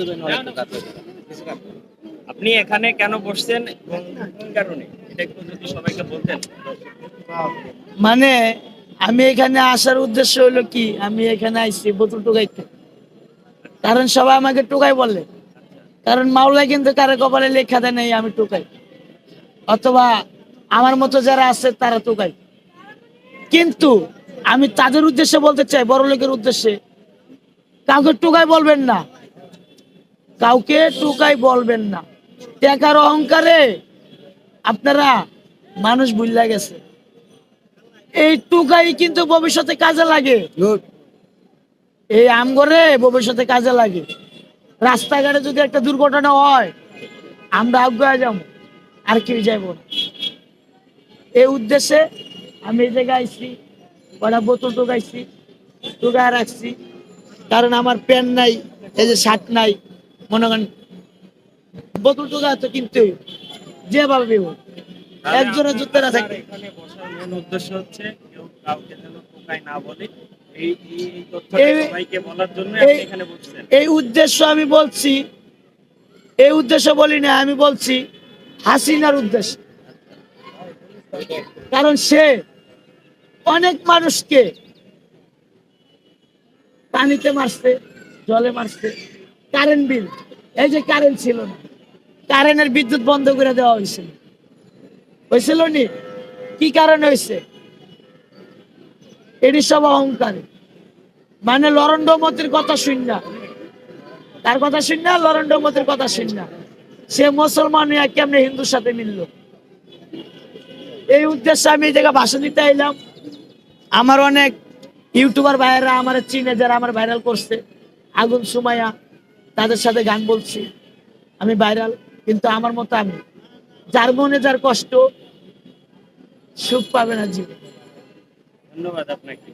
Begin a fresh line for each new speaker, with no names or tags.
দেবেন।
আপনি এখানে কেন বসছেন এবং কোন কারণে? এটা একটু যদি সবাইকে বলতেন।
মানে আমি এখানে আসার উদ্দেশ্য হলো কি? আমি এখানে আইছি বোতল টুকাইতে। কারণ সবাই আমাকে টুকাই বলে। কারণ মাওলা কিন্তু কারও কপালে লেখা দেয় নাই আমি টুকাই। অথবা আমার মতো যারা আছে তারা টুকাই। কিন্তু আমি তাদের উদ্দেশ্যে বলতে চাই বড় লোকের উদ্দেশ্যে। কাউকে টুকাই বলবেন না। কাউকে টুকাই বলবেন না। টাকার অহংকারে আপনারা মানুষ ভুল্লা গেছে। এই টুকাই কিন্তু ভবিষ্যতে কাজে লাগে। এই আমগরে ভবিষ্যতে কাজে লাগে। রাস্তাঘাটে যদি একটা দুর্ঘটনা হয় আমরা আগুয়া যাব আর কেউ যাইব না। এই উদ্দেশ্যে আমি এই জায়গায় আইছি কটা বোতল টুকাইছি টুকায় রাখছি। কারণ আমার প্যান্ট নাই এই যে শার্ট নাই। মনে করেন বোতল তো কিন্তু যেভাবে হোক একজনের জুতো না থাকে
বসার মূল উদ্দেশ্য হচ্ছে কেউ কাউকে যেন না বলে। এই
উদ্দেশ্য আমি বলছি। এই উদ্দেশ্য বলি না আমি বলছি হাসিনার উদ্দেশ্য। কারণ সে অনেক মানুষকে পানিতে মারছে জলে মারছে। কারেন্ট বিল এই যে কারেন্ট ছিল না কারেন্টের বিদ্যুৎ বন্ধ করে দেওয়া হয়েছিল হয়েছিল নি? কি কারণে হয়েছে? এটি সব অহংকারে। মানে লরণ্ড মতির কথা শুন না। তার কথা শুন না লরণ্ড মতির কথা শুন না। সে মুসলমান কেমনে হিন্দুর সাথে মিললো? এই উদ্দেশ্যে আমি এই জায়গায় ভাষণ দিতে এলাম। আমার অনেক ইউটিউবার ভাইয়েরা আমার চিনে, যারা আমার ভাইরাল করছে। আগুন সুমাইয়া তাদের সাথে গান বলছি। আমি ভাইরাল কিন্তু আমার মতো আমি। যার মনে যার কষ্ট, সুখ পাবে না জীবন।
ধন্যবাদ আপনাকে।